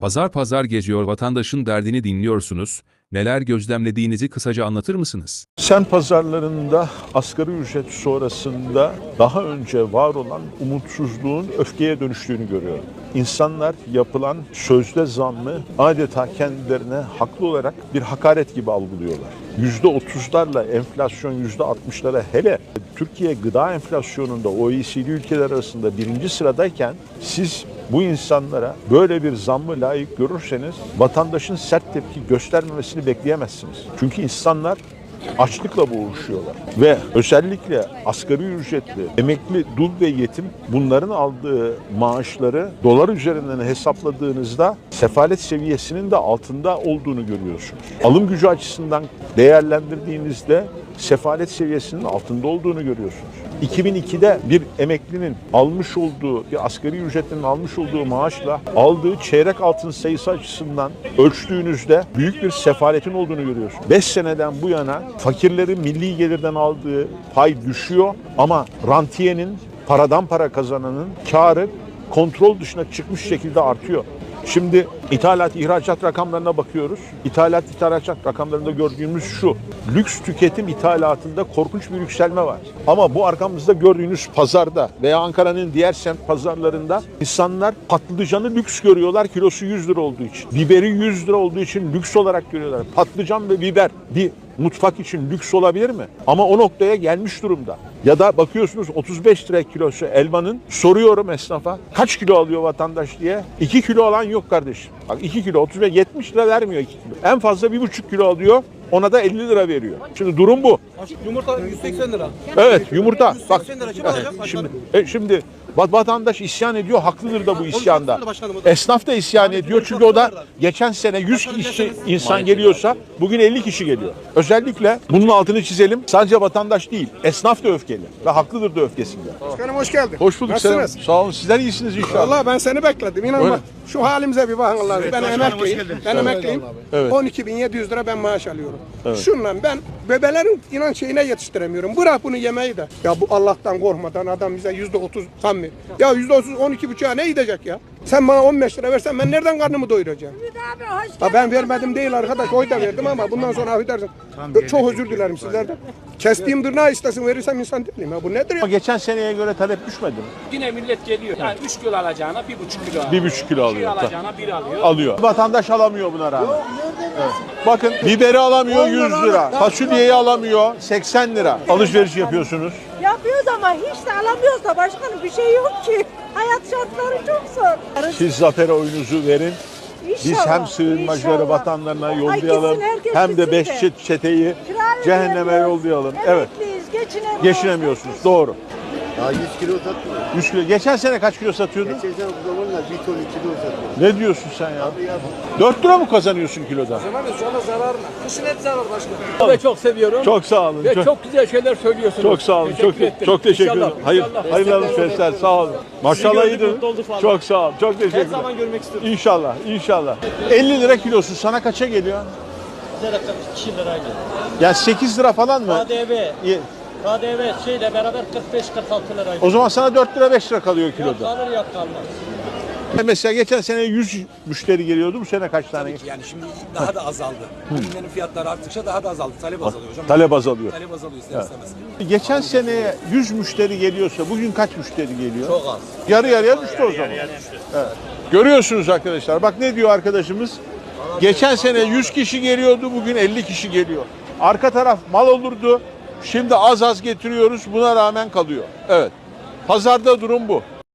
Pazar pazar geziyor vatandaşın derdini dinliyorsunuz. Neler gözlemlediğinizi kısaca anlatır mısınız? Sen pazarlarında asgari ücret sonrasında daha önce var olan umutsuzluğun öfkeye dönüştüğünü görüyorum. İnsanlar yapılan sözde zammı adeta kendilerine haklı olarak bir hakaret gibi algılıyorlar. %30'larla enflasyon %60'lara hele Türkiye gıda enflasyonunda OECD ülkeler arasında birinci sıradayken siz bu insanlara böyle bir zammı layık görürseniz vatandaşın sert tepki göstermemesini bekleyemezsiniz. Çünkü insanlar açlıkla boğuşuyorlar. Ve özellikle asgari ücretli, emekli, dul ve yetim bunların aldığı maaşları dolar üzerinden hesapladığınızda sefalet seviyesinin de altında olduğunu görüyorsunuz. Alım gücü açısından değerlendirdiğinizde sefalet seviyesinin altında olduğunu görüyorsunuz. 2002'de bir emeklinin almış olduğu, bir asgari ücretlinin almış olduğu maaşla aldığı çeyrek altın sayısı açısından ölçtüğünüzde büyük bir sefaletin olduğunu görüyorsunuz. 5 seneden bu yana fakirlerin milli gelirden aldığı pay düşüyor ama rantiyenin, paradan para kazananın karı kontrol dışına çıkmış şekilde artıyor. Şimdi ithalat ihracat rakamlarına bakıyoruz. İthalat ihracat rakamlarında gördüğümüz şu. Lüks tüketim ithalatında korkunç bir yükselme var. Ama bu arkamızda gördüğünüz pazarda veya Ankara'nın diğer semt pazarlarında insanlar patlıcanı lüks görüyorlar kilosu 100 lira olduğu için. Biberi 100 lira olduğu için lüks olarak görüyorlar. Patlıcan ve biber bir mutfak için lüks olabilir mi? Ama o noktaya gelmiş durumda. Ya da bakıyorsunuz 35 lira kilosu elmanın soruyorum esnafa kaç kilo alıyor vatandaş diye. 2 kilo alan yok kardeşim. Bak 2 kilo 35 70 lira vermiyor 2 kilo. En fazla 1,5 kilo alıyor. Ona da 50 lira veriyor. Şimdi durum bu. Yumurta 180 lira. Evet yumurta. Bak 180 lira kim alacak? şimdi e, şimdi vatandaş isyan ediyor. Haklıdır da bu isyanda. Esnaf da isyan ediyor çünkü o da geçen sene 100 kişi insan geliyorsa bugün 50 kişi geliyor. Özellikle bunun altını çizelim. Sadece vatandaş değil, esnaf da öfkeli ve haklıdır da öfkesinde. Başkanım hoş geldin. Hoş bulduk selam. Nasılsınız? Sağ olun. Sizler iyisiniz inşallah. Vallahi ben seni bekledim. İnan bak şu halimize bir bakın Allah'ım. ben emekliyim. Ben emekliyim. Evet. 12.700 lira ben maaş alıyorum. Şunla ben bebelerin inan şeyine yetiştiremiyorum. Bırak bunu yemeği de. Ya bu Allah'tan korkmadan adam bize yüzde otuz veriyor. Ya yüzde otuz on iki buçuğa ne gidecek ya? Sen bana 15 lira versen ben nereden karnımı doyuracağım? Abi hoş Ha ben vermedim değil arkadaş oy da verdim ama bundan sonra affedersin. Çok özür dilerim sizlerden. Kestiğim tırnağı istesin verirsem insan değilim. Ya bu nedir ya? Geçen seneye göre talep düşmedi mi? Yine millet geliyor. Yani 3 kilo alacağına 1,5 kilo alıyor. Bir buçuk kilo Bir alıyor. alacağına 1 alıyor. alıyor. Vatandaş alamıyor buna rağmen. Evet. Bakın biberi alamıyor 100 lira. Fasulyeyi alamıyor 80 lira. Alışveriş yapıyorsunuz. Yapıyoruz ama hiç de alamıyoruz da başkanım bir şey yok ki. Hayat şartları çok zor. Siz zafere oyunuzu verin. Biz İnşallah, hem sığınmacıları inşallah. vatanlarına Ay yollayalım gitsin, herkes hem de gitsin beş de. çet- çeteyi Kira cehenneme ödeyemiyoruz. yollayalım. Evet. Emekliyiz, geçinemiyoruz. Geçinemiyorsunuz. Doğru. Daha 100 kilo satmıyor. 100 kilo. Geçen sene kaç kilo satıyordun? Geçen sene bu zamanlar 1 ton 2 kilo satıyor. Ne diyorsun sen ya? 4 lira mı kazanıyorsun kiloda? Kışın hep zarar başkanım. Ben çok seviyorum. Çok sağ olun. Ve Çok, çok, güzel şeyler söylüyorsunuz. çok sağ olun. Çok ettim. çok teşekkür ederim. Hayır, hayırlı alışverişler. Sağ olun. Maşallah iyidir. Çok sağ olun. Çok teşekkürler. Her zaman görmek istiyorum. İnşallah, inşallah. 50 lira kilosu sana kaça geliyor? 2 liraydı. Ya 8 lira falan mı? KDV, KDV şeyle beraber 45-46 liraydı. O zaman sana 4 lira 5 lira kalıyor kiloda. Kalır ya kalmaz. Mesela geçen sene 100 müşteri geliyordu. Bu sene kaç tane? Yani şimdi daha da azaldı. Ürünlerin fiyatları arttıkça daha da azaldı. Talep azalıyor hocam. Talep azalıyor. Talep azalıyor ister istemez. Geçen seneye 100 müşteri geliyorsa bugün kaç müşteri geliyor? Çok az. Yarı yarıya düştü o zaman. Evet. Görüyorsunuz arkadaşlar. Bak ne diyor arkadaşımız? Geçen sene 100 kişi geliyordu, bugün 50 kişi geliyor. Arka taraf mal olurdu. Şimdi az az getiriyoruz. Buna rağmen kalıyor. Evet. Pazarda durum bu.